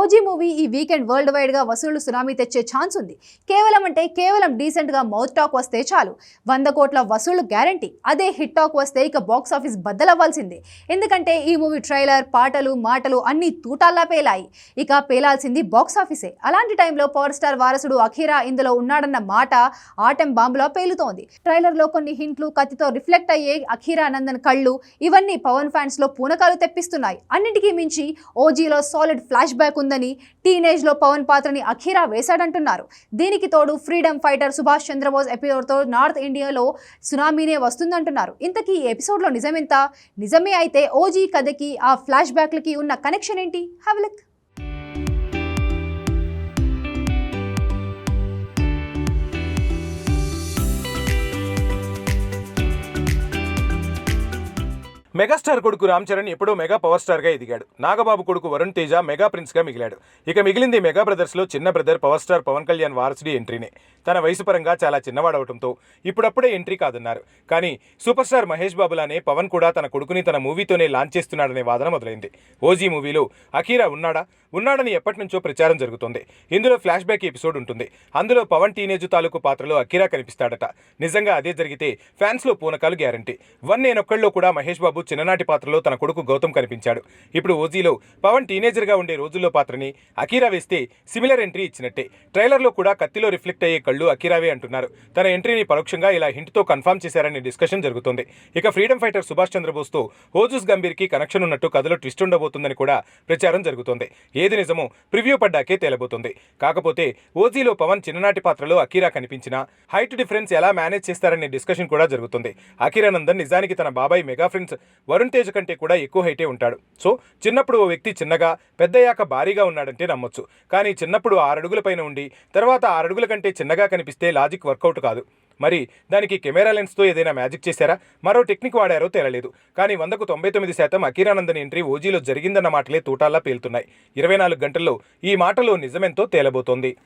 OG movie ఈ weekend world వైడ్గా వసూళ్ళు సునామీ తెచ్చే ఛాన్స్ ఉంది. కేవలం అంటే కేవలం డీసెంట్గా మౌత్ టాక్ వస్తే చాలు. వంద కోట్ల వసూళ్ళు గ్యారంటీ. అదే హిట్ టాక్ వస్తే ఇక బాక్స్ ఆఫీస్ బద్దలవ్వాల్సిందే. ఎందుకంటే ఈ మూవీ ట్రైలర్ పాటలు మాటలు అన్ని తూటాల్లా పేలాయి. ఇక పేలాల్సింది బాక్స్ ఆఫీసే. అలాంటి టైంలో పవర్ స్టార్ వారసుడు అఖీరా ఇందులో ఉన్నాడన్న మాట ఆటం బాంబులా పేలుతోంది. ట్రైలర్లో కొన్ని హింట్లు కత్తితో రిఫ్లెక్ట్ అయ్యే అఖీరా నందన్ కళ్ళు ఇవన్నీ పవన్ ఫ్యాన్స్లో పూనకాలు తెప్పిస్తున్నాయి. అన్నిటికీ మించి ఓజీలో సాలిడ్ ఫ్లాష్ బ్యాక్ ఉందని టీనేజ్లో పవన్ పాత్రని అఖీరా వేశాడంటున్నారు. దీనికి తోడు ఫ్రీడమ్ ఫైటర్ సుభాష్ చంద్రబోస్ ఎపిసోడ్తో నార్త్ ఇండియాలో సునామీనే వస్తుందంటున్నారు. ఇంతకీ ఈ ఎపిసోడ్లో నిజమెంత? నిజమే అయితే ఓజీ కథకి ఆ ఫ్లాష్ బ్యాక్లకి ఉన్న కనెక్షన్ ఏంటి? Have look. మెగాస్టార్ కొడుకు రామ్ చరణ్ ఎప్పుడో మెగా పవర్ స్టార్గా ఎదిగాడు. నాగబాబు కొడుకు వరుణ్ తేజ మెగా ప్రిన్స్గా మిగిలాడు. ఇక మిగిలింది మెగా బ్రదర్స్లో చిన్న brother power star Pawan Kalyan వారసుడి ఎంట్రీనే. తన వయసు పరంగా చాలా చిన్నవాడవటంతో ఇప్పుడప్పుడే ఎంట్రీ కాదన్నారు. కానీ సూపర్ స్టార్ మహేష్ బాబులానే పవన్ కూడా తన కొడుకుని తన మూవీతోనే లాంచ్ చేస్తున్నాడనే వాదన మొదలైంది. ఓజీ మూవీలో అఖీరా ఉన్నాడా? ఉన్నాడని ఎప్పటి నుంచో ప్రచారం జరుగుతోంది. ఇందులో ఫ్లాష్ బ్యాక్ ఎపిసోడ్ ఉంటుంది. అందులో పవన్ టీనేజ్ తాలూకు పాత్రలో అఖీరా కనిపిస్తాడట. నిజంగా అదే జరిగితే ఫ్యాన్స్లో పూనకాలు గ్యారంటీ. వన్ నేనొక్కళ్ళలో కూడా మహేష్ బాబు చిన్ననాటి పాత్రలో తన కొడుకు గౌతమ్ కనిపించాడు. ఇప్పుడు ఓజీలో పవన్ టీనేజర్గా ఉండే రోజుల్లో పాత్రని అకీరా వేస్తే సిమిలర్ ఎంట్రీ ఇచ్చినట్టే. ట్రైలర్లో కూడా కత్తిలో రిఫ్లెక్ట్ అయ్యే కళ్ళు అకీరావే అంటున్నారు. తన ఎంట్రీని పరోక్షంగా ఇలా హింట్తో కన్ఫర్మ్ చేశారనే డిస్కషన్ జరుగుతుంది. ఇక ఫ్రీడమ్ ఫైటర్ సుభాష్ చంద్రబోస్తో హోజూస్ గంభీర్కి కనెక్షన్ ఉన్నట్టు కథలో ట్విస్ట్ ఉండబోతుందని కూడా ప్రచారం జరుగుతోంది. ఏది నిజమో ప్రివ్యూ పడ్డాకే తేలబోతుంది. కాకపోతే ఓజీలో పవన్ చిన్ననాటి పాత్రలో అకీరా కనిపించినా హైట్ డిఫరెన్స్ ఎలా మేనేజ్ చేస్తారనే డిస్కషన్ కూడా జరుగుతుంది. అఖీరానందన్ నిజానికి తన బాబాయ్ మెగా ఫ్రెండ్స్ వరుణ్ తేజ్ కంటే కూడా ఎక్కువ హైటే ఉంటాడు. సో చిన్నప్పుడు ఓ వ్యక్తి చిన్నగా పెద్దయ్యాక భారీగా ఉన్నాడంటే నమ్మొచ్చు. కానీ చిన్నప్పుడు ఆరడుగుల పైన ఉండి తర్వాత ఆరడుగుల కంటే చిన్నగా కనిపిస్తే లాజిక్ వర్కౌట్ కాదు. మరి దానికి కెమెరా లెన్స్తో ఏదైనా మ్యాజిక్ చేశారా? మరో టెక్నిక్ వాడారో తేలలేదు. కానీ వందకు తొంభై తొమ్మిది శాతం అకీరానందన్ ఎంట్రీ ఓజీలో జరిగిందన్న మాటలే తూటాల్లా పేలుతున్నాయి. ఇరవై నాలుగు గంటల్లో ఈ మాటలో నిజమెంతో తేలబోతోంది.